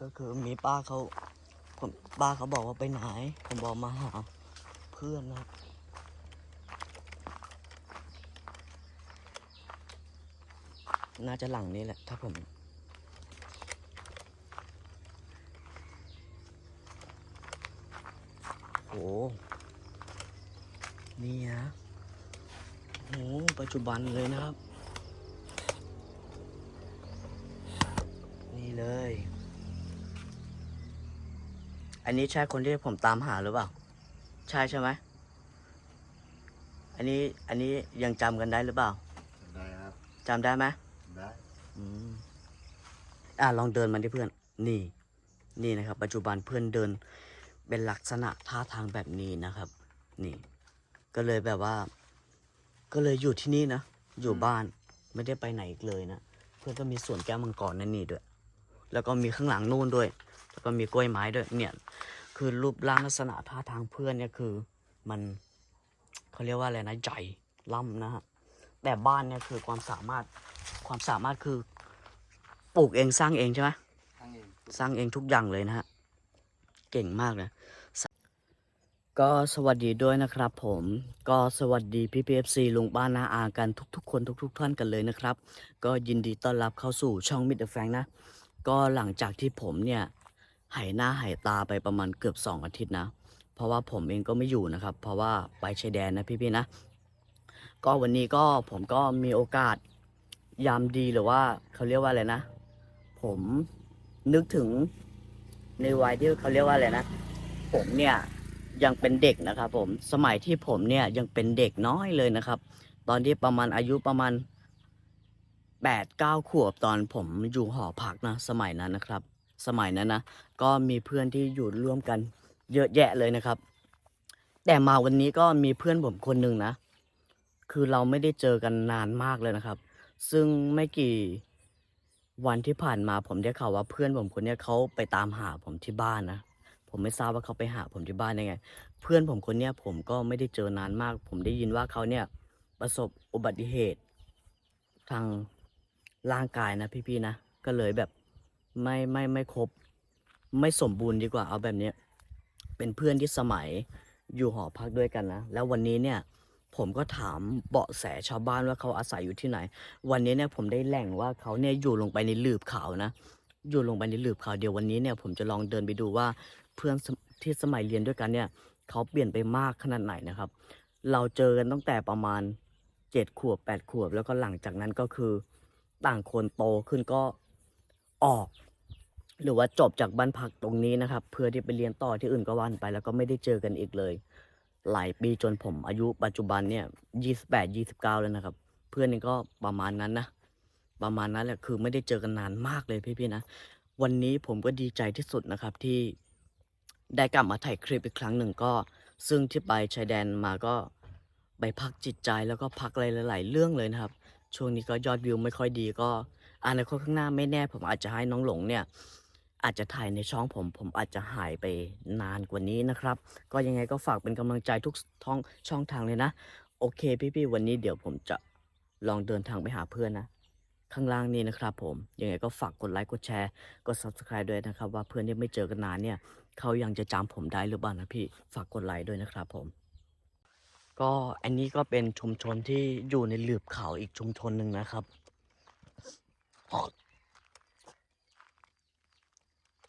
ก็คือมีป้าเขาผมป้าเขาบอกว่าไปไหน ผมบอกมาหาเพื่อนนะครับน่าจะหลังนี้แหละ ถ้าผมโอ้นี่ฮะโอ้ปัจจุบันเลยนะครับ เลย อันนี้ใช่คนที่ผมตามหาหรือเปล่า ใช่ใช่ไหม อันนี้อันนี้ยังจำกันได้หรือเปล่าได้ครับจำได้ไหมได้อืมอ่าลองเดินมาที่เพื่อน นี่ นี่นะครับ ปัจจุบันเพื่อนเดินเป็นลักษณะท่าทางแบบนี้นะครับ นี่ ก็เลยแบบว่า ก็เลยอยู่ที่นี่นะ อยู่บ้านไม่ได้ไปไหนอีกเลยนะ เพื่อนก็มีสวนแก้วมังกรนั่นนี่ด้วย แล้วก็มีข้างหลังนู่นด้วย แล้วก็มีกล้วยไม้ด้วย เนี่ย คือรูปร่างลักษณะท่าทางเพื่อนเนี่ยคือ มันเขาเรียกว่าอะไรนะใหญ่ล่ำนะฮะ แต่บ้านเนี่ยคือความสามารถ ความสามารถคือปลูกเองสร้างเองใช่ไหมทั้งเองสร้างเองทุกอย่างเลยนะฮะ เก่งมากเลยสก็สวัสดีด้วยนะครับผม ก็สวัสดีพี่พีเอฟซีลุงป้านาอากันทุก ๆ คนทุก ๆ ท่านกันเลยนะครับ ก็ยินดีต้อนรับเข้าสู่ช่องมิดเดอร์แฟงนะ ก็หลังจากที่ผมเนี่ยหายหน้าหายตาไปประมาณเกือบ 2 อาทิตย์นะ เพราะว่าผมเองก็ไม่อยู่นะครับ เพราะว่าไปชายแดนนะพี่ๆนะ ก็วันนี้ก็ผมก็มีโอกาสยามดีหรือว่าเขาเรียกว่าอะไรนะ ผมนึกถึงในวัยที่เขาเรียกว่าอะไรนะ ผมเนี่ยยังเป็นเด็กนะครับ ผมสมัยที่ผมเนี่ยยังเป็นเด็กน้อยเลยนะครับ ตอนที่ประมาณอายุประมาณ แปดเก้าขวบตอนผมอยู่หอพักนะ สมัยนั้นนะครับ สมัยนั้นนะก็มีเพื่อนที่อยู่ร่วมกันเยอะแยะเลยนะครับ แต่มาวันนี้ก็มีเพื่อนผมคนหนึ่งนะ คือเราไม่ได้เจอกันนานมากเลยนะครับ ซึ่งไม่กี่วันที่ผ่านมาผมได้ข่าวว่าเพื่อนผมคนนี้เขาไปตามหาผมที่บ้านนะผมไม่ทราบว่าเขาไปหาผมที่บ้านได้ไง เพื่อนผมคนเนี้ยผมก็ไม่ได้เจอนานมาก ผมได้ยินว่าเขาเนี่ยประสบอุบัติเหตุทาง ร่างกายนะพี่ๆนะ ก็เลยแบบไม่ไม่ไม่ครบ ไม่สมบูรณ์ดีกว่าเอาแบบนี้ เป็นเพื่อนที่สมัยอยู่หอพักด้วยกันนะ แล้ววันนี้เนี่ยผมก็ถามเบาะแสชาวบ้านว่าเขาอาศัยอยู่ที่ไหน วันนี้เนี่ยผมได้แหล่งว่าเขาเนี่ยอยู่ลงไปในหลืบเขานะ อยู่ลงไปในหลืบเขาเดี๋ยววันนี้เนี่ยผมจะลองเดินไปดูว่าเพื่อนที่สมัยเรียนด้วยกันเนี่ยเขาเปลี่ยนไปมากขนาดไหนนะครับ เราเจอกันตั้งแต่ประมาณเจ็ดขวบแปดขวบ แล้วก็หลังจากนั้นก็คือ ต่างคนโตขึ้นก็ออก หรือว่าจบจากบ้านพักตรงนี้นะครับ เพื่อที่ไปเรียนต่อที่อื่นก็วันไป แล้วก็ไม่ได้เจอกันอีกเลย หลายปีจนผมอายุปัจจุบันเนี่ยยี่สิบแปดยี่สิบเก้าแล้วนะครับ เพื่อนนี่ก็ประมาณนั้นนะประมาณนั้นแหละคือไม่ได้เจอกันนานมากเลยพี่ๆนะวันนี้ผมก็ดีใจที่สุดนะครับที่ได้กลับมาถ่ายคลิปอีกครั้งหนึ่งก็ ซึ่งที่ไปชายแดนมาก็ไปพักจิตใจแล้วก็พักอะไรหลาย ๆ เรื่องเลยนะครับ ช่วงนี้ก็ยอดวิวไม่ค่อยดีก็อนาคตข้างหน้าไม่แน่ผมอาจจะให้น้องหลงเนี่ย อาจจะถ่ายในช่องผมผมอาจจะหายไปนานกว่านี้นะครับ ก็ยังไงก็ฝากเป็นกำลังใจทุกท้องช่องทางเลยนะ โอเค พี่ๆวันนี้เดี๋ยวผมจะลองเดินทางไปหาเพื่อนนะ ข้างล่างนี้นะครับผมยังไงก็ฝากกดไลค์กดแชร์กด subscribe ด้วยนะครับ ว่าเพื่อนที่ไม่เจอกันนานเนี่ย เขายังจะจำผมได้หรือเปล่านะพี่ฝากกดไลค์ด้วยนะครับผม ก็อันนี้ก็เป็นชุมชนที่อยู่ในหลืบเขาอีกชุมชนหนึ่งนะครับ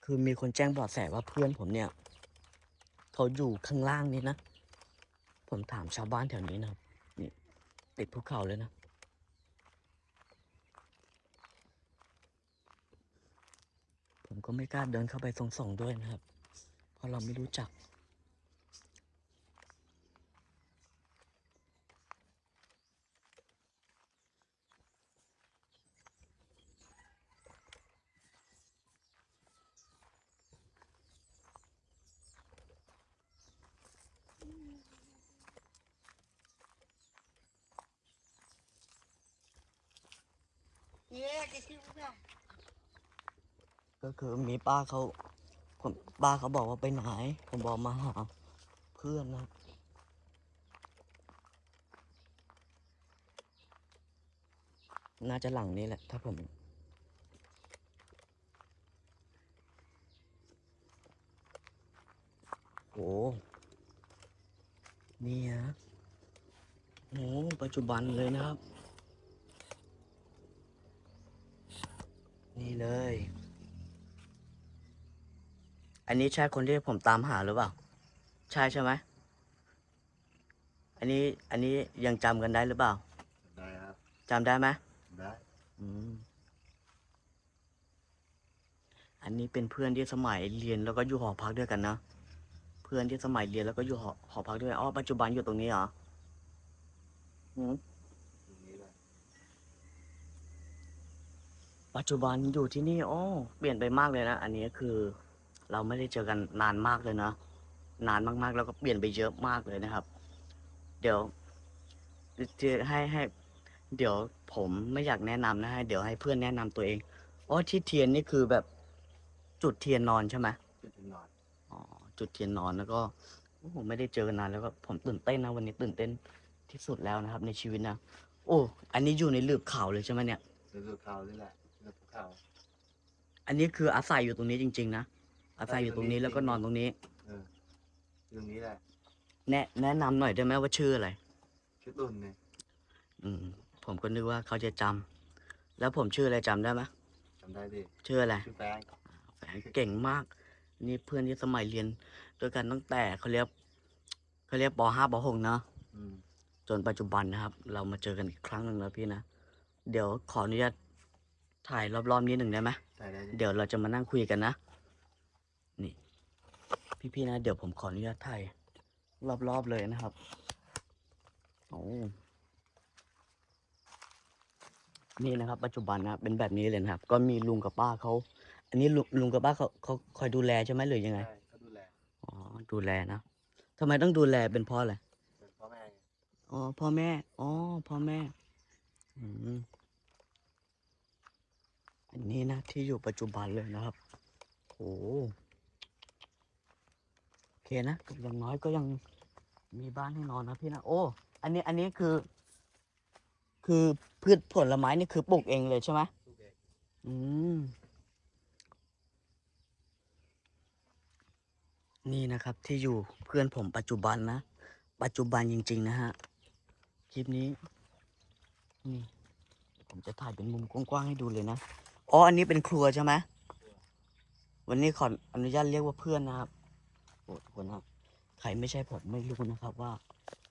คือมีคนแจ้งเบาะแสว่าเพื่อนผมเนี่ย เขาอยู่ข้างล่างนี่นะ ผมถามชาวบ้านแถวนี้นะนี่ติดภูเขาเลยนะผมก็ไม่กล้าเดินเข้าไปส่งๆด้วยนะครับ เพราะเราไม่รู้จัก ป้าเขาป้าเขาบอกว่าไปไหน ผมบอกมาหาเพื่อนนะน่าจะหลังนี้แหละ ถ้าผม โอ้นี่ฮะโอ้ปัจจุบันเลยนะครับ นี่เลย อันนี้ใช่คนที่ผมตามหาหรือเปล่า ใช่ใช่ไหม อันนี้อันนี้ยังจำกันได้หรือเปล่าได้ครับจำได้ไหมได้อืมอันนี้เป็นเพื่อนที่สมัยเรียนแล้วก็อยู่หอพักด้วยกันนะ เพื่อนที่สมัยเรียนแล้วก็อยู่หอหอพักด้วยอ๋อปัจจุบันอยู่ตรงนี้เหรออืมตรงนี้แหละปัจจุบันอยู่ที่นี่โอ้เปลี่ยนไปมากเลยนะ อันนี้คือ เราไม่ได้เจอกันนานมากเลยนะนานมากๆ แล้วก็เปลี่ยนไปเยอะมากเลยนะครับ เดี๋ยวจะให้ให้ เดี๋ยวผมไม่อยากแนะนำนะให้เดี๋ยวให้เพื่อนแนะนำตัวเองอ๋อที่เทียนนี่คือแบบจุดเทียนนอนใช่ไหมจุดที่นอนอ๋อจุดเทียนนอนแล้วก็โอ้โหไม่ได้เจอกันนานแล้วก็ผมตื่นเต้นนะวันนี้ตื่นเต้นที่สุดแล้วนะครับ ในชีวิตนะโอ้อันนี้อยู่ในหลืบเขาเลยใช่ไหมเนี่ยเรือเขานี่แหละเรือภูเขาอันนี้คืออาศัยอยู่ตรงนี้จริง ๆ นะ อาศัยอยู่ตรงนี้แล้วก็นอนตรงนี้ เออตรงนี้แหละแนะแนะนำหน่อยได้ไหมว่าชื่ออะไร ชื่อตุนเนี่ยอืม ผมก็นึกว่าเขาจะจำแล้วผมชื่ออะไรจำได้ไหมจำได้ดิชื่ออะไรชื่อแฟงแฝงเก่งมาก นี่เพื่อนที่สมัยเรียนด้วยกันตั้งแต่เขาเรียกเขาเรียกปห้าปหกเนาะ อืมจนปัจจุบันนะครับ เรามาเจอกันอีกครั้งหนึ่งแล้วพี่นะ เดี๋ยวขออนุญาตถ่ายรอบๆนี้หนึ่งได้ไหม ใส่ได้ดิเดี๋ยวเราจะมานั่งคุยกันนะนี่ พี่ๆนะ เดี๋ยวผมขออนุญาตถ่ายรอบๆเลยนะครับโอ้นี่นะครับ ปัจจุบันนะเป็นแบบนี้เลยนะครับ ก็มีลุงกับป้าเขาอันนี้ลุงลุงกับป้าเขาเขาคอยดูแลใช่ไหมหรือยังไง ใช่เขาดูแลอ๋อดูแลนะทำไมต้องดูแลเป็นเพราะอะไรเป็นพ่อแม่ไงอ๋อพ่อแม่อ๋อพ่อแม่ อืมอันนี้นะที่อยู่ปัจจุบันเลยนะครับโอ้โอเคนะอย่างน้อยก็ยังมีบ้านให้นอนนะพี่นะโอ้ อันนี้อันนี้คือ คือพืชผลไม้นี่คือปลูกเองเลยใช่ไหมอืมนี่นะครับที่อยู่เพื่อนผมปัจจุบันนะ ปัจจุบันจริง ๆ นะฮะ คลิปนี้นี่ผมจะถ่ายเป็นมุมกว้างๆให้ดูเลยนะ อ๋อ อันนี้เป็นครัวใช่ไหมวันนี้ขออนุญาตเรียกว่าเพื่อนนะครับ ทุกคนครับ ใครไม่ใช่ผมไม่รู้นะครับ ว่า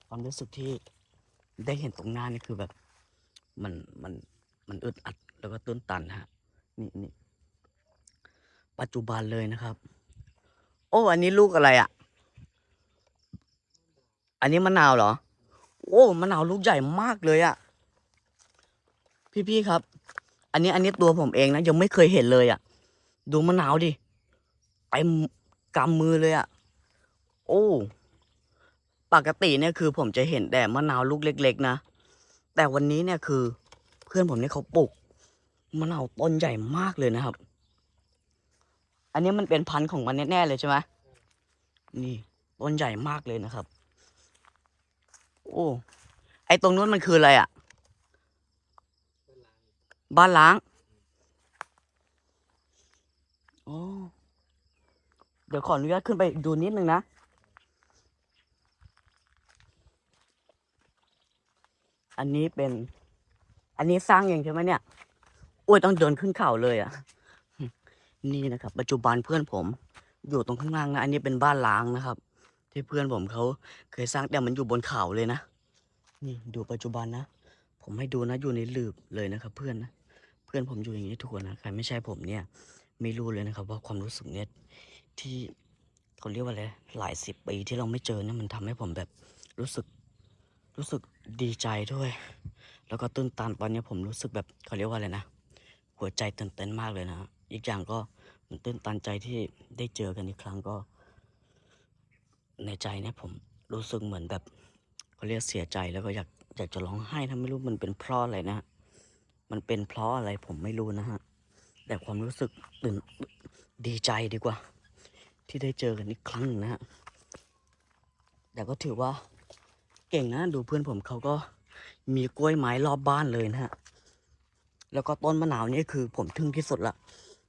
ความรู้สึกที่ได้เห็นตรงหน้านี่คือแบบ มันมันมันอึดอัดแล้วก็ตื้นตันฮะนี่นี่ปัจจุบันเลยนะครับ โอ้อันนี้ลูกอะไรอะ อันนี้มะนาวเหรอ โอ้มะนาวลูกใหญ่มากเลยอะพี่ๆครับ อันนี้อันนี้ตัวผมเองนะยังไม่เคยเห็นเลยอะดูมะนาวดิเต็มกำมือเลยอะ โอ้ ปกติเนี่ยคือผมจะเห็นแต่มะนาวลูกเล็ก ๆ นะ แต่วันนี้เนี่ยคือ เพื่อนผมเนี่ยเขาปลูกมะนาวต้นใหญ่มากเลยนะครับ อันนี้มันเป็นพันธุ์ของมันแน่ๆเลยใช่ไหมนี่ต้นใหญ่มากเลยนะครับ โอ้ ไอตรงนู้นมันคืออะไรอะ่ะ บ้านล้าง โอ๋อเดี๋ยวขออนุญาตขึ้นไปดูนิดนึงนะ อันนี้เป็น อันนี้สร้างเองใช่ไหมเนี่ยโอ้ยต้องเดินขึ้นเขาเลยอะ่ะ นี่นะครับ ปัจจุบันเพื่อนผม อยู่ตรงข้างล่างนะอันนี้เป็นบ้านล้างนะครับ ที่เพื่อนผมเขาเคยสร้างแต่มันอยู่บนเขาเลยนะนี่ดูปัจจุบันนะผมให้ดูนะอยู่ในหลืบเลยนะครับ เพื่อนนะเพื่อนผมอยู่อย่างนี้ทุกคนนะใครไม่ใช่ผมเนี่ย ไม่รู้เลยนะครับ ว่าความรู้สึกเนี่ยที่เขาเรียกว่าอะไรหลายสิบปีที่เราไม่เจอเนี่ยมันทำให้ผมแบบรู้สึกรู้สึก ดีใจด้วย แล้วก็ตื้นตันตอนนี้ผมรู้สึกแบบเขาเรียกว่าอะไรนะ หัวใจตื่นเต้นมากเลยนะ อีกอย่างก็มันตื้นตันใจที่ได้เจอกันอีกครั้งก็ ในใจเนี่ยผมรู้สึกเหมือนแบบเขาเรียกเสียใจแล้วก็อยากอยากจะร้องไห้ถ้าไม่รู้มันเป็นเพราะอะไรนะ มันเป็นเพราะอะไรผมไม่รู้นะฮะ แต่ความรู้สึกตื่นดีใจดีกว่า ที่ได้เจอกันอีกครั้งนะฮะแต่ก็ถือว่า เก่งนะดูเพื่อนผมเขาก็มีกล้วยไม้รอบบ้านเลยนะฮะ แล้วก็ต้นมะนาวนี่คือผมทึ่งที่สุดละ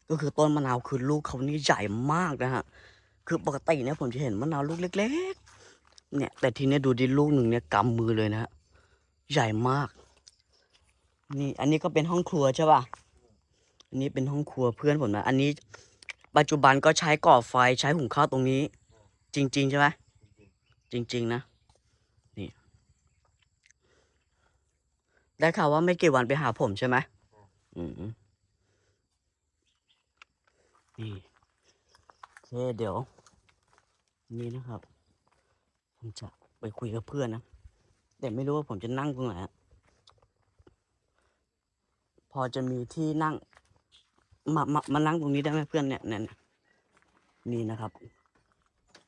ก็คือต้นมะนาวคือลูกเขานี่ใหญ่มากนะฮะ คือปกติเนี่ยผมจะเห็นมะนาวลูกเล็ก ๆ เนี่ย แต่ทีเนี้ยดูดิลูกหนึ่งเนี่ยกำมือเลยนะฮะ ใหญ่มาก นี่อันนี้ก็เป็นห้องครัวใช่ป่ะ อันนี้เป็นห้องครัวเพื่อนผมนะ อันนี้ ปัจจุบันก็ใช้ก่อไฟใช้หุงข้าวตรงนี้ จริง ๆ ใช่ไหมจริงจริงๆนะ ได้ข่าวว่าไม่กี่วันไปหาผมใช่ไหมอืมนี่โอเคเดี๋ยว นี่นะครับ ผมจะไปคุยกับเพื่อนนะ แต่ไม่รู้ว่าผมจะนั่งตรงไหนอะพอจะมีที่นั่ง มามามานั่งตรงนี้ได้ไหมเพื่อนเนี่ยเนี่ยเนี่ยนี่นะครับ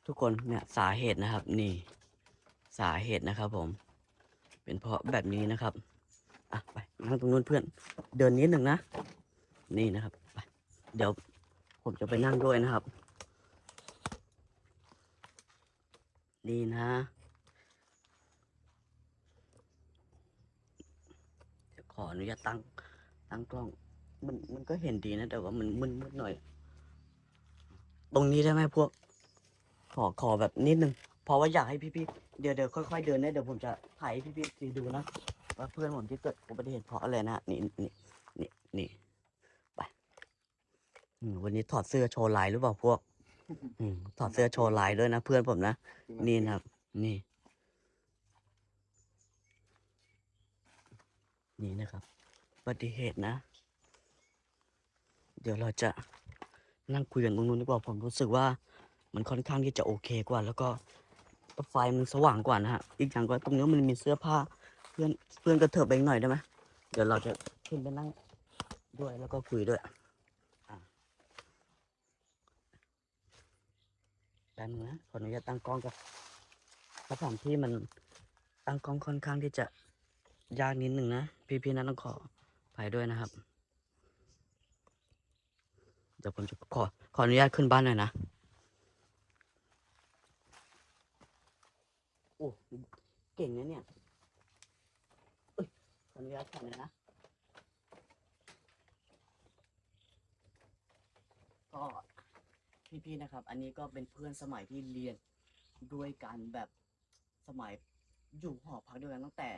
ทุกคนเนี่ยสาเหตุนะครับ นี่ สาเหตุนะครับ ผม เป็นเพราะแบบนี้นะครับ อะไปนั่งตรงนู้นเพื่อน เดินนิดหนึ่งนะ นี่นะครับไปเดี๋ยวผมจะไปนั่งด้วยนะครับ นี่นะเดี๋ยวขออนุญาตตั้งตั้งกล้อง มันมันก็เห็นดีนะ แต่ว่ามันมึนๆหน่อย ตรงนี้ได้ไหมพวก ขอขอแบบนิดนึงเพราะว่าอยากให้พี่ๆเดี๋ยวเดี๋ยวค่อยๆเดินนะเดี๋ยวผมจะถ่ายให้พี่ๆดูนะ ว่าเพื่อนผมที่เกิดอุบัติเหตุเพราะอะไรนะนี่นี่นี่นี่ไปวันนี้ถอดเสื้อโชว์ลายหรือเปล่าพวกถอดเสื้อโชว์ลายด้วยนะเพื่อนผมนะนี่นะครับ นี่ นี่นะครับอุบัติเหตุนะ เดี๋ยวเราจะนั่งคุยกันตรงนู้นดีกว่าผมรู้สึกว่า มันค่อนข้างที่จะโอเคกว่า แล้วก็ไฟมันสว่างกว่านะฮะอีกอย่างก็ตรงนี้มันมีเสื้อผ้า เพื่อนเพื่อนกระเถิบไปอีกหน่อยได้ไหมเดี๋ยวเราจะขึ้นไปนั่งด้วยแล้วก็คุยด้วยอะแป๊บนึงนะขออนุญาตตั้งกล้องกับสถานที่มันตั้งกล้องค่อนข้างที่จะยากนิดหนึ่งนะ พี่ๆนั้นต้องขอไปด้วยนะครับ เดี๋ยวผมจะขอขออนุญาตขึ้นบ้านหน่อยนะโอ้เก่งนะเนี่ย นุญาตถ่ายหน่อยนะก็พี่ๆนะครับ อันนี้ก็เป็นเพื่อนสมัยที่เรียนด้วยกันแบบสมัยอยู่หอพักด้วยกันตั้งแต่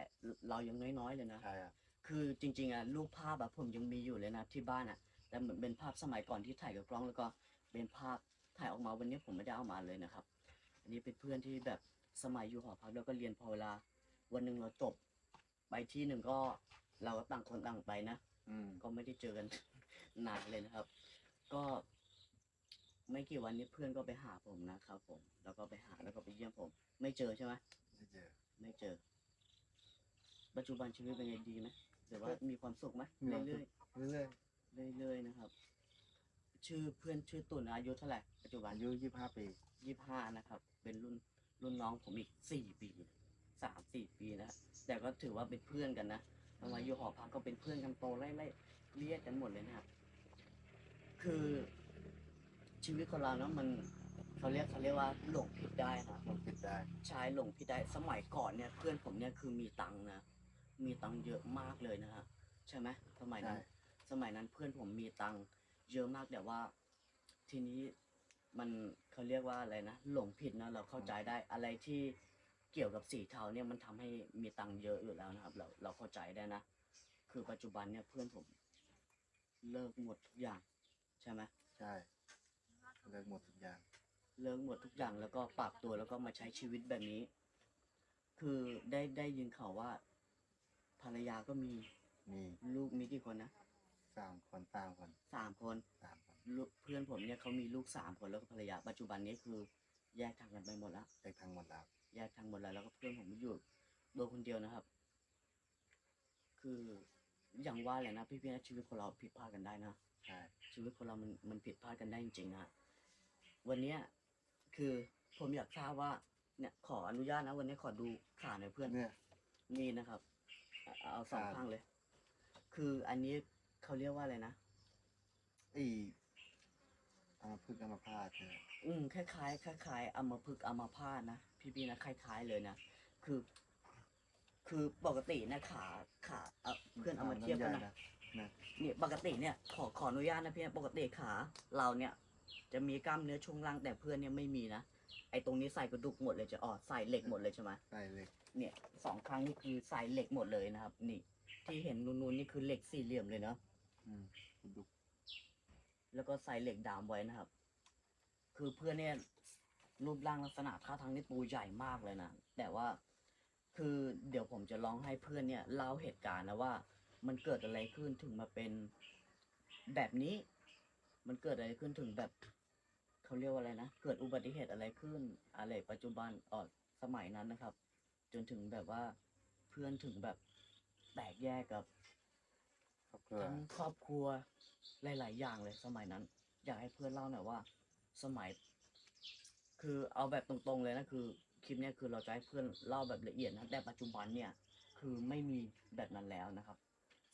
เรายังน้อยๆเลยนะ ใช่อะคือจริง ๆอะรูปภาพแบบผมยังมีอยู่เลยนะที่บ้านอะ แต่เหมือนเป็นภาพสมัยก่อนที่ถ่ายกับกล้องแล้วก็เป็นภาพถ่ายออกมาวันนี้ผมไม่ได้เอามาเลยนะครับ อันนี้เป็นเพื่อนที่แบบสมัยอยู่หอพักแล้วก็เรียนพอเวลา วันหนึ่งเราจบ ไปที่หนึ่งก็เราก็ต่างคนต่างไปนะอืมก็ไม่ได้เจอกันนานเลยนะครับ ก็ไม่กี่วันนี้เพื่อนก็ไปหาผมนะครับ ผม แล้วก็ไปหาแล้วก็ไปเยี่ยมผม ไม่เจอใช่ไหมไม่เจอ ไม่เจอ ปัจจุบันชีวิตเป็นไงดีไหมหรือว่ามีความสุขไหมมีความสุเรื่ขอยเรื่อยๆเรื่อยๆนะครับ ชื่อเพื่อนชื่อตุ่นอายุเท่าไหร่ปัจจุๆบัน อายุยี่สิบห้าปี ยี่ห้านะครับ เป็นรุ่นรุ่นน้องผมอีกสี่ปีสามสี่ปีนะ แต่ก็ถือว่าเป็นเพื่อนกันนะทำไมอยู่หอพักก็เป็นเพื่อนกันโตไล่ไล่เรียกกันหมดเลยนะครับคือชีวิตของเราเนาะมันเขาเรียกเขาเรียกว่าหลงผิดได้นะมันปิดได้ชายหลงผิดได้สมัยก่อนเนี่ย เพื่อนผมเนี่ยคือมีตังค์นะมีตังค์เยอะมากเลยนะฮะใช่ไหมสมัยใช่นั้น สมัยนั้นเพื่อนผมมีตังค์เยอะมากแต่ว่า ทีนี้มันเขาเรียกว่าอะไรนะหลงผิดนะเราเข้าใจได้อะไรที่ เกี่ยวกับสีเทาเนี่ยมันทำให้มีตังค์เยอะอยู่แล้วนะครับ เราเราเข้าใจได้นะ คือปัจจุบันเนี่ยเพื่อนผมเลิกหมดทุกอย่าง ใช่ไหมใช่ เลิกหมดทุกอย่าง เลิกหมดทุกอย่างแล้วก็ปรับตัวแล้วก็มาใช้ชีวิตแบบนี้ คือได้ได้ยินข่าวว่า ภรรยาก็มีมีลูกมีกี่คนนะสามคนสามคนสามคนสามคนลูกเพื่อนผมเนี่ยเขามีลูกสามคนแล้วก็ภรรยาปัจจุบันนี้คือ แยกทางกันไปหมดแล้วเด็กทั้งหมดแล้ว แยกทางหมดแล้วแล้วก็เพื่อนผมอยู่ตัวคนเดียวนะครับ คืออย่างว่าแหละนะพี่ๆนะชีวิตคนเราผิดพลาดกันได้นะใช่ชีวิตคนเรามันมันผิดพลาดกันได้จริงๆนะวันเนี้ยคือผมอยากทราบว่า เนี่ยขออนุญาตนะ วันนี้ขอดูขาหน่อยเพื่อนเนี่ยนี่นะครับ เอาเอาสองครับข้างเลย คืออันนี้เขาเรียกว่าอะไรนะไอ้อามาพึ่งอามาพาดใช่ไหมอืมคล้ายๆคล้ายๆอัมพฤกษ์อัมพาตนะ พี่ๆนะคล้ายๆเลยนะ คือ คือปกตินะขาขาเอาเพื่อนเอามาเทียบกันนะนะนี่ปกติเนี่ยขอขออนุญาตนะพี่นะปกติขาเราเนี่ย จะมีกล้ามเนื้อช่วงล่างแต่เพื่อนเนี่ยไม่มีนะไอ้ตรงนี้ใส่กระดูกหมดเลยจะอ๋อใส่เหล็กหมดเลยใช่ไหมใส่เหล็กเนี่ยสองครั้งนี่คือใส่เหล็กหมดเลยนะครับ นี่ ที่เห็นนูนๆนี่คือเหล็กสี่เหลี่ยมเลยเนาะอืมกระดูกแล้วก็ใส่เหล็กดามไว้นะครับ คือเพื่อนเนี่ย รูปร่างลักษณะท่าทางนี่ตัวใหญ่มากเลยนะ แต่ว่าคือเดี๋ยวผมจะลองให้เพื่อนเนี่ยเล่าเหตุการณ์นะว่า มันเกิดอะไรขึ้นถึงมาเป็นแบบนี้ มันเกิดอะไรขึ้นถึงแบบเขาเรียกว่าอะไรนะ เกิดอุบัติเหตุอะไรขึ้น อะไรปัจจุบันอ๋อสมัยนั้นนะครับ จนถึงแบบว่าเพื่อนถึงแบบแตกแยกกับครอบครัวทั้งครอบครัวหลาย ๆ อย่างเลยสมัยนั้น อยากให้เพื่อนเล่าหน่อยว่า สมัย คือเอาแบบตรงๆเลยนะคือคลิปเนี้ยคือเราจะให้เพื่อนเล่าแบบละเอียดนะแต่ปัจจุบันเนี่ยคือไม่มีแบบนั้นแล้วนะครับ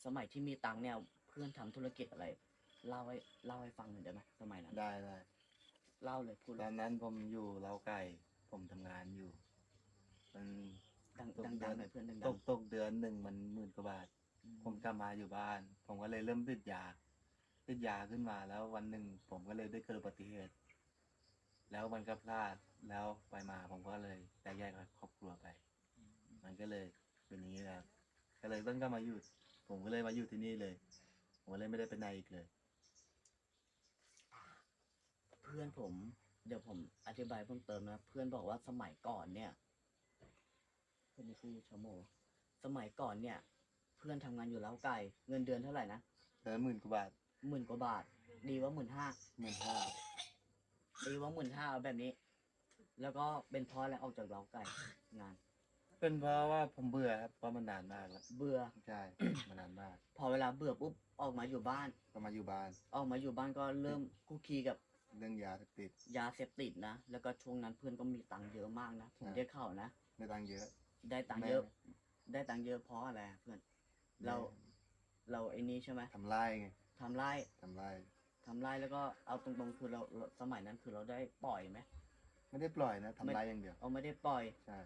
สมัยที่มีตังค์เนี่ยเพื่อนทำธุรกิจอะไรเล่าให้เล่าให้ฟังหน่อยได้ไหมสมัยนั้นได้ได้เล่าเลยพูดตเลอยนนั้นผมอยู่เล้าไก่ ผมทำงานอยู่ มันดังตกดังเดืดัองนหน่อยเพื่อนดังตกตกเดือนหนึ่งมันหมื่นกว่าบาท ๆผมกลับมาอยู่บ้าน ผมก็เลยเริ่มติดยาติดยาขึ้นมาแล้ววันหนึ่งผมก็เลยได้เกิดอุบัติเหตุ แล้วมันก็พลาดแล้วไปมาผมก็เลยแตกแยกกับครอบครัวไป มันก็เลยเป็นอย่างนี้นะครับก็เลยต้องกลับมาอยู่ผมก็เลยมาอยู่ที่นี่เลย ผมก็เลยไม่ได้ไปไหนอีกเลย เพื่อนผม เดี๋ยวผมอธิบายเพิ่มเติมนะ เพื่อนบอกว่าสมัยก่อนเนี่ยเพื่อนนี่คือชโมสมัยก่อนเนี่ย เพื่อนทำงานอยู่เล้าไก่ เงินเดือนเท่าไหร่นะเดือนหมื่นกว่าบาทหมื่นกว่าบาท ดีว่าหมื่นห้าหมื่นห้า ดีว่าหมื่นห้าแบบนี้ แล้วก็เป็นเพราะอะไรออกจากเล้าไก่งาน เป็นเพราะว่าผมเบื่อครับเพราะมันนานมากแล้วเบื่อ ใช่ มันนานมากพอเวลาเบื่อปุ๊บออกมาอยู่บ้าน ก็มาอยู่บ้านออกมาอยู่บ้านก็เริ่มคุกคีกับเรื่องยาเสพติด ยาเสพติดนะ แล้วก็ช่วงนั้นเพื่อนก็มีตังค์เยอะมากนะ ผมใช่ได้ข่าวนะไม่ตังค์เยอะ ได้ตังค์เยอะ ได้ตังค์เยอะเพราะอะไรอะเพื่อน เรา เราไอ้นี้ใช่ไหมทำไร่ไงทำไร่ทำไร่ทำไร่แล้วก็เอาตรงๆคือเราเราสมัยนั้นคือเราได้ปล่อยไหม ไม่ได้ปล่อยนะทำไร่อย่างเดียว เอาไม่ได้ปล่อย ใช่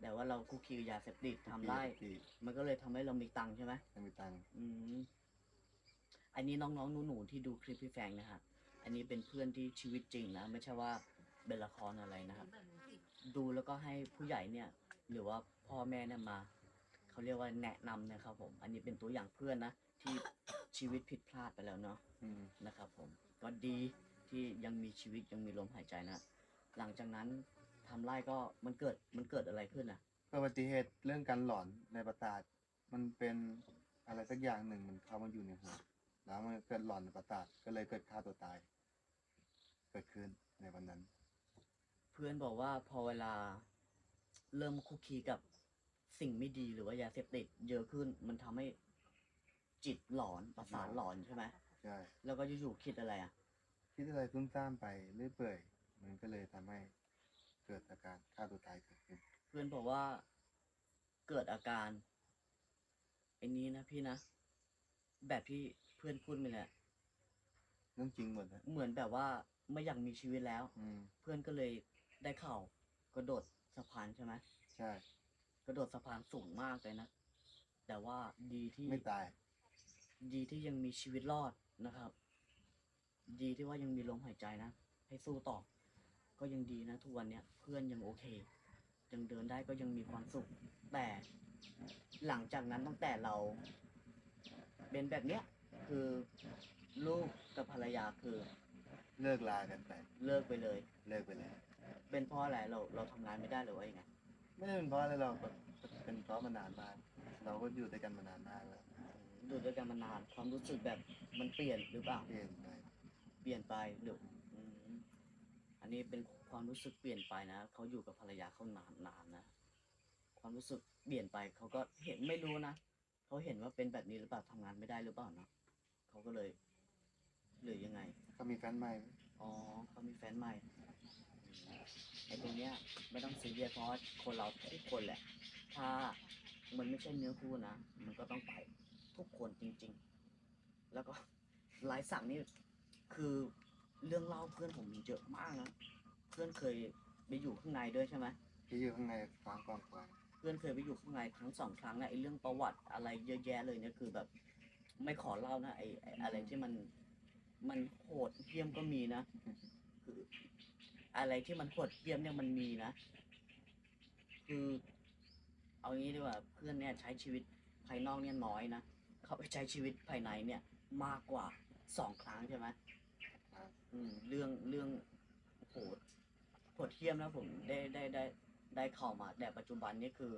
แต่ว่าเราคุกคีกับยาเสพติดทำไร่ที่มันก็เลยทำให้เรามีตังค์ใช่ไหมไม่มีตังค์อืมอันนี้น้องๆหนูๆที่ดูคลิปพี่แฟงนะฮะอันนี้เป็นเพื่อนที่ชีวิตจริงนะไม่ใช่ว่าเป็นละครอะไรนะครับ ดูแล้วก็ให้ผู้ใหญ่เนี่ย หรือว่าพ่อแม่เนี่ยมาเขาเรียกว่าแนะนำนะครับผม อันนี้เป็นตัวอย่างเพื่อนนะที่ชีวิตผิดพลาดไปแล้วเนาะ อืม นะครับผมก็ดีที่ยังมีชีวิตยังมีลมหายใจนะหลังจากนั้นทำไร่ก็มันเกิดมันเกิดอะไรขึ้นอะ อุบัติเหตุเรื่องการหลอนในประสาทมันเป็นอะไรสักอย่างหนึ่งมันเข้ามาอยู่ในหัวแล้วมันเกิดหลอนในประสาทก็เลยเกิดฆ่าตัวตาย เกิดขึ้นในวันนั้น เพื่อนบอกว่าพอเวลาเริ่มคุกคีกับสิ่งไม่ดีหรือว่ายาเสพติดเยอะขึ้น มันทำให้จิตหลอนประสาทหลอนใช่ไหม ใช่แล้วก็อยู่ๆคิดอะไรอะ คิดอะไรซุ่มซ่ามไปเรื่อยเปื่อยมันก็เลยทำให้เกิดอาการฆ่าตัวตายเกิดขึ้นเพื่อนบอกว่าเกิดอาการไอ้นี้นะพี่นะ แบบที่เพื่อนพูดไปเลยอะเรื่องจริงหมดนะเหมือนแบบว่าไม่อยากมีชีวิตแล้ว อืมเพื่อนก็เลยได้เข่าวกระโดดสะพานใช่ไหมใช่ กระโดดสะพานสูงมากเลยนะ แต่ว่าดีที่ไม่ตาย ดีที่ยังมีชีวิตรอด นะครับ ดีที่ว่ายังมีลมหายใจนะ ให้สู้ต่อ ก็ยังดีนะ ทุกวันเนี้ยเพื่อนยังโอเค ยังเดินได้ก็ยังมีความสุข แต่หลังจากนั้นตั้งแต่เรา เป็นแบบเนี้ยคือลูกกับภรรยาคือเลิกลากันไป เลิกไปเลย เลิกไปแล้วเป็นเพราะอะไรเราเราทำงานไม่ได้หรือว่ายังไงไม่ได้เป็นเพราะอะไรเราก็เป็นเพราะมานานมาก เราก็อยู่ด้วยกันมานานมากแล้ว อยู่ด้วยกันมานาน ความรู้สึกแบบมันเปลี่ยนหรือเปล่า เปลี่ยนไปเปลี่ยนไปหรืออืมอันนี้เป็นความรู้สึกเปลี่ยนไปนะเขาอยู่กับภรรยาเขานานนานนะความรู้สึกเปลี่ยนไปเขาก็เห็นไม่รู้นะเขาเห็นว่าเป็นแบบนี้หรือเปล่าทำงานไม่ได้หรือเปล่าเนาะเขาก็เลยหรือยังไงเขามีแฟนใหม่อ๋อเขามีแฟนใหม่ไอ้ตรงเนี้ยไม่ต้องซีเรียสเพราะว่าคนเราทุกคนแหละ ถ้ามันไม่ใช่เนื้อคู่นะ มันก็ต้องไป ทุกคนจริง ๆ แล้วก็ลายสักนี่คือเรื่องเล่าเพื่อนผมมีเยอะมากนะเพื่อนเคยไปอยู่ข้างในด้วยใช่ไหมที่อยู่ข้างในฟังกองกวางเพื่อนเคยไปอยู่ข้างในทั้งสองครั้งนะไอ้เรื่องประวัติอะไรเยอะแยะเลยเนี่ยคือแบบ ไม่ขอเล่านะไอ้ไอ้อะไรที่มันมันโหดเหี้ยมก็มีนะคืออะไรที่มันโหดเหี้ยมเนี่ยมันมีนะ คือ เอางี้ดีกว่าเพื่อนเนี่ยใช้ชีวิตภายนอกเนี่ยน้อยนะ เขาไปใช้ชีวิตภายในเนี่ยมากกว่าสองครั้งใช่ไหมอืมเรื่องเรื่องโหดโหดเหี้ยมนะผมได้ได้ได้ได้เข้ามาแต่ปัจจุบันนี่คือ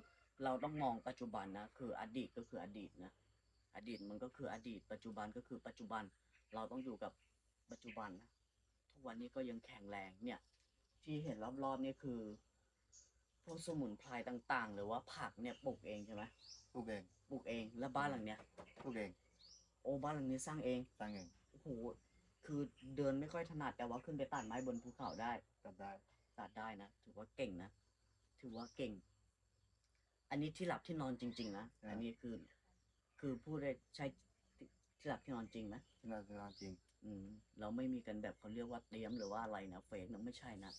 เราต้องมองปัจจุบันนะคืออดีตก็คืออดีตนะอดีตมันก็คืออดีต ปัจจุบันก็คือปัจจุบันเราต้องอยู่กับปัจจุบันนะทุกวันนี้ก็ยังแข็งแรงเนี่ย ที่เห็นรอบๆนี่คือพวกสมุนไพรต่าง ๆ หรือว่าผักเนี่ยปลูกเองใช่ไหมปลูกเอง ปลูกเองแล้วบ้านหลังเนี้ยปลูกเองโอ้บ้านหลังนี้สร้างเองสร้างเองโอ้โหคือเดินไม่ค่อยถนัดแต่ว่าขึ้นไปตัดไม้บนภูเขาได้ตัดได้ตัดได้นะถือว่าเก่งนะถือว่าเก่ง อันนี้ที่หลับที่นอนจริง ๆ นะอันนี้คือ คือพูดได้ใช้ที่ที่หลับที่นอนจริงนะที่นั่นคือจริง อืมเราไม่มีกันแบบเขาเรียกว่าเตรียมหรือว่าอะไรนะเฟกนะไม่ใช่นะ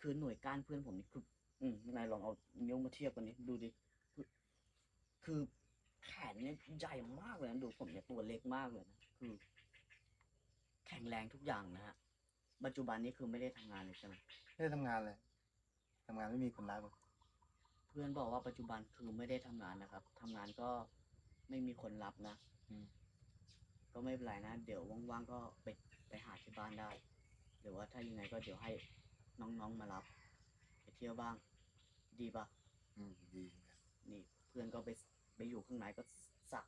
คือหน่วยก้านเพื่อนผมนี่คือ อืมนายลองเอานิ้วมาเทียบกันนี้ดูดิ คือคือแขนเนี่ยใหญ่มากเลยนะดูผมเนี่ยตัวเล็กมากเลยนะคือ แข็งแรงทุกอย่างนะฮะปัจจุบันนี้คือไม่ได้ทำงานเลยใช่ไหมไม่ได้ทำงานเลยทำงานไม่มีคนรักหรอกเพื่อนบอกว่าปัจจุบันคือไม่ได้ทำงานนะครับทำงานก็ไม่มีคนรับนะ อืม ก็ไม่เป็นไรนะ เดี๋ยวว่างๆก็ไปไปหาที่บ้านได้ หรือว่าถ้ายังไงก็เดี๋ยวให้น้องๆมารับ ไปเที่ยวบ้าง ดีปะอืมดี นี่เพื่อนก็ไป ไปอยู่ข้างในก็สัก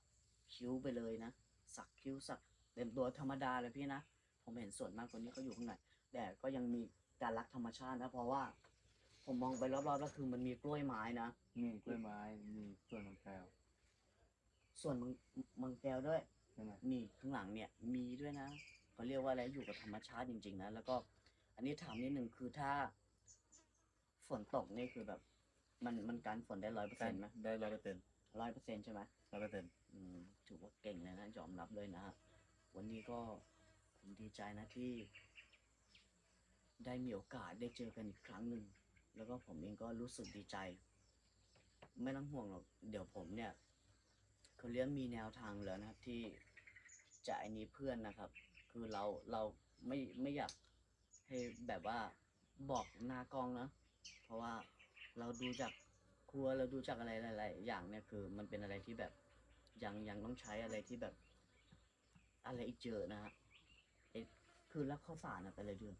คิ้วไปเลยนะ สักคิ้วสักเต็มตัวธรรมดาเลยพี่นะ ผมเห็นส่วนมากคนนี้เขาอยู่ข้างในแต่ก็ยังมีการรักธรรมชาตินะ เพราะว่า ผมมองไปรอบๆแล้วคือมันมีกล้วยไม้นะมีกล้วยไม้มีสวนของแก้วส่วนมังมังแก้วด้วยใช่ไหมนี่ข้างหลังเนี่ย มีด้วยนะเขาเรียกว่าอะไรอยู่กับธรรมชาติจริง ๆ นะ แล้วก็ อันนี้ถามนิดนึงคือถ้า ฝนตกนี่คือแบบ มันมันการฝนได้ร้อยเปอร์ได้เซ็นต์ไหมได้ร้อยเปอร์เซ็นต์ ร้อยเปอร์เซ็นต์ใช่ไหมร้อยเปอร์เซ็นต์อืมถือว่าเก่งเลยนะยอมรับเลยนะฮะวันนี้ก็ผมดีใจนะที่ ได้มีโอกาสได้เจอกันอีกครั้งหนึ่งแล้วก็ผมเองก็รู้สึกดีใจ ไม่ต้องห่วงหรอกเดี๋ยวผมเนี่ยเขาเรียกมีแนวทางแล้วนะครับที่จะไอ้นี้เพื่อนนะครับ คือเราเราไม่ไม่อยากให้แบบว่าบอกหน้ากล้องนะ เพราะว่าเราดูจากค รัวเราดูจากอะไรหลายๆอย่างเนี่ยคือ มันเป็นอะไรที่แบบยังยังต้องใช้อะไรที่แบบ อะไรอีกเยอะนะฮะไอ้คือรับข้าวสารอะแต่ละเดือน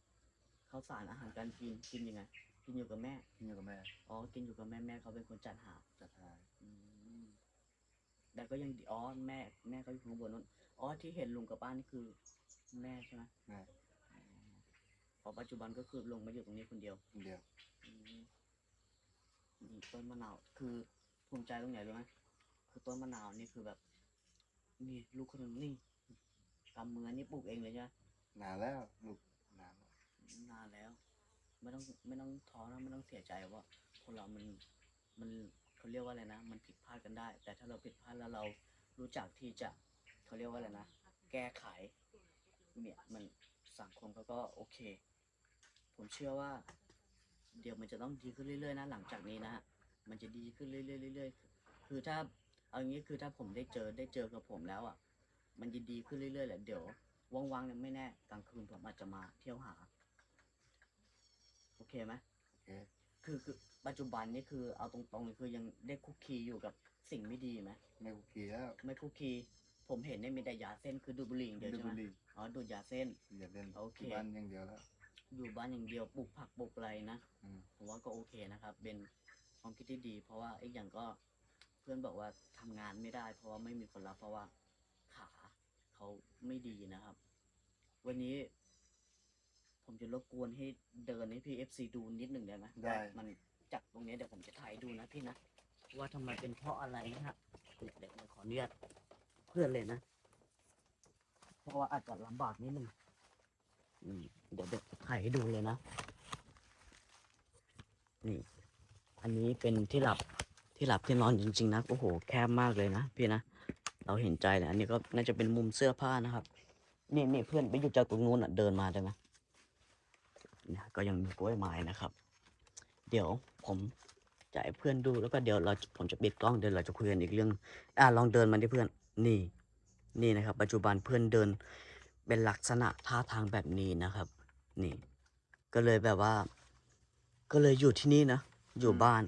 ข้าวสารอาหารการกินกินยังไงกินอยู่กับแม่กินอยู่กับแม่อ๋อกินอยู่กับแม่แม่เขาเป็นคนจัดหาจัดหาอืมแต่ก็ยังดีอ๋อแม่แม่เขาอยู่ข้างบนนู้นอ๋อที่เห็นลุงกับป้านี่คือ แม่ใช่ไหมแม่อ๋อพอปัจจุบันก็คือลงมาอยู่ตรงนี้คนเดียวคนเดียวอืมนี่ ต้นมะนาว คือภูมิใจตรงไหนรู้ไหมคือต้นมะนาวนี่คือแบบ นี่ลูกคนนึงนี่กำมือนี่ปลูกเองเลยใช่ไหมนานแล้วลูกนานแล้วนานแล้ว ไม่ต้องไม่ต้องท้อนะไม่ต้องเสียใจว่าคนเรามันมันเขาเรียกว่าอะไรนะ มันผิดพลาดกันได้ แต่ถ้าเราผิดพลาดแล้วเรารู้จักที่จะเขาเรียกว่าอะไรนะ แก้ไข เนี่ยมันสังคมเขาก็โอเค ผมเชื่อว่า เดี๋ยวมันจะต้องดีขึ้นเรื่อยๆนะหลังจากนี้นะฮะมันจะดีขึ้นเรื่อยๆเรื่อยๆคือถ้าเอางี้คือถ้าผมได้เจอได้เจอกับผมแล้วอะ มันจะดีขึ้นเรื่อยๆแหละเดี๋ยวว่างๆเนี่ยไม่แน่กลางคืนผมอาจจะมาเที่ยวหา โอเคไหมโอเคคือคือปัจจุบันนี่คือเอาตรงๆเลยคือยังได้คุกคีอยู่กับสิ่งไม่ดีไหมไม่คุกคีแล้วไม่คุกคีผมเห็นเนี่ยมีแต่ยาเส้นคือดูดบุหรี่อย่างเดียวดูใช่บุไหมหรี่อ๋อดูดยาเส้นอย่าเล่นโอเค ที่บ้านอย่างเดียวแล้ว อยู่บ้านอย่างเดียวปลูกผักปลูกอะไรนะอืม ผมว่าก็โอเคนะครับ เป็นความคิดที่ดี เพราะว่าอีกอย่างก็เพื่อนบอกว่าทำงานไม่ได้ เพราะว่าไม่มีคนรับเพราะว่าขาเขาไม่ดีนะครับ วันนี้ ผมจะรบกวนให้เดินให้พี่เอฟซีดูนิดหนึ่งได้ไหมได้ ว่ามันจากตรงนี้เดี๋ยวผมจะถ่ายให้ดูนะพี่นะว่าทำไมเป็นเพราะอะไรนะฮะเดี๋ยวเดี๋ยวขออนุญาตเพื่อนเลยนะ เพราะว่าอาจจะลำบากนิดนึงอืมเดี๋ยวเดี๋ยว ถ่ายให้ดูเลยนะ นี่ อันนี้เป็นที่หลับที่หลับที่นอนจริง ๆ นะ โอ้โห แคบมากเลยนะพี่นะ เราเห็นใจเลยอันนี้ก็น่าจะเป็นมุมเสื้อผ้านะครับ นี่นี่เพื่อนไปอยู่จากตรงนู้นอะ เดินมาได้ไหมเนี่ยก็ยังมีกล้วยไม้นะครับ เดี๋ยวผมจะให้เพื่อนดูแล้วก็เดี๋ยวเราผมจะปิดกล้องเดี๋ยวเราจะคุยกันอีกเรื่อง อะลองเดินมาดิเพื่อน นี่ นี่นะครับ ปัจจุบันเพื่อนเดินเป็นลักษณะท่าทางแบบนี้นะครับ นี่ ก็เลยแบบว่า ก็เลยอยู่ที่นี่นะ อยู่บ้าน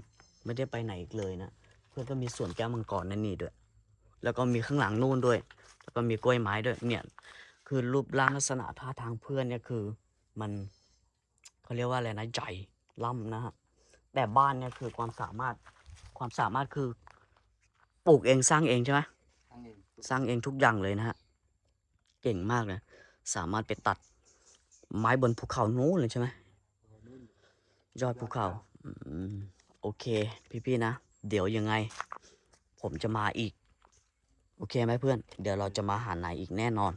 ไม่ได้ไปไหนอีกเลยนะ เพื่อนก็มีสวนแก้วมังกรนั่นนี่ด้วย แล้วก็มีข้างหลังนู่นด้วย แล้วก็มีกล้วยไม้ด้วย เนี่ย คือรูปร่างลักษณะท่าทางเพื่อนเนี่ยคือ มันเขาเรียกว่าอะไรนะใหญ่ล่ำนะฮะ แต่บ้านเนี่ยคือความสามารถ ความสามารถคือปลูกเองสร้างเองใช่ไหมทั้งเองสร้างเองทุกอย่างเลยนะฮะ เก่งมากเลยสามารถไปตัด ไม้บนภูเขานู้นเลยใช่ไหมยอดภูเขาโอเค พี่ๆนะ เดี๋ยวยังไง ผมจะมาอีก โอเคไหมเพื่อน เดี๋ยวเราจะมาหานายอีกแน่นอน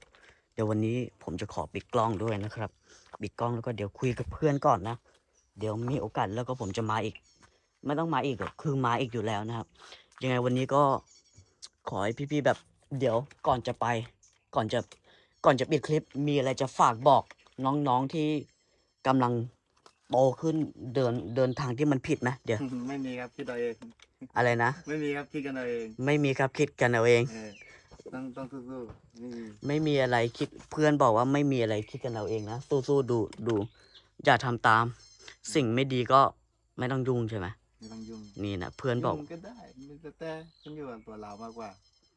เดี๋ยววันนี้ผมจะขอปิดกล้องด้วยนะครับปิดกล้องแล้วก็เดี๋ยวคุยกับเพื่อนก่อนนะ เดี๋ยวมีโอกาสแล้วก็ผมจะมาอีก ไม่ต้องมาอีกหรอกคือมาอีกอยู่แล้วนะครับ ยังไงวันนี้ก็ขอให้พี่ๆแบบ เดี๋ยวก่อนจะไป ก่อนจะก่อนจะปิดคลิปมีอะไรจะฝากบอก น้องๆที่กำลังโตขึ้นเดินเดินทางที่มันผิดไหมเดี๋ยว ไม่มีครับคิดเอาเอง อะไรนะ ไม่มีครับคิดกันเอาเองไม่มีครับคิดกันเอาเอง เออต้องต้องสู้ๆไม่มีไม่มีอะไรคิดเพื่อนบอกว่าไม่มีอะไรคิดกันเอาเองนะสู้ๆดูดู อย่าทำตาม สิ่งไม่ดีก็ไม่ต้องยุ่งใช่ไหมไม่ต้องยุ่งนี่นะเพื่อนบอก ยุ่งก็ได้มันจะแต่ขึ้นอยู่กับตัวเรามากกว่า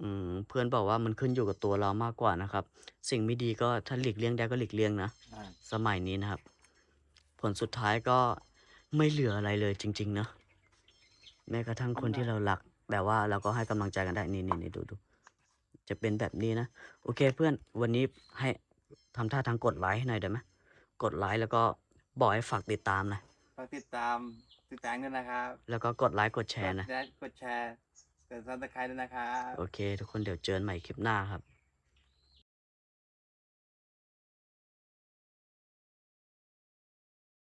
อืมเพื่อนบอกว่ามันขึ้นอยู่กับตัวเรามากกว่านะครับ สิ่งไม่ดีก็ถ้าหลีกเลี่ยงได้ก็หลีกเลี่ยงนะอ่าสมัยนี้นะครับ ผลสุดท้ายก็ไม่เหลืออะไรเลยจริงๆเนอะแม้กระทั่งคนที่เรารัก แต่ว่าเราก็ให้กำลังใจกันได้นี่นี่นี่ดูดูจะเป็นแบบนี้นะโอเคเพื่อนวันนี้ให้ทำท่าทางกดไลค์ให้หน่อยได้ไหมกดไลค์แล้วก็บอกให้ฝากติดตามนะฝากติดตามติดตามด้วยนะครับแล้วก็กดไลค์กดแชร์นะ กดไลค์กดแชร์ กดซับสไครต์ด้วยนะครับ โอเค ทุกคนเดี๋ยวเจอกันใหม่คลิปหน้าครับ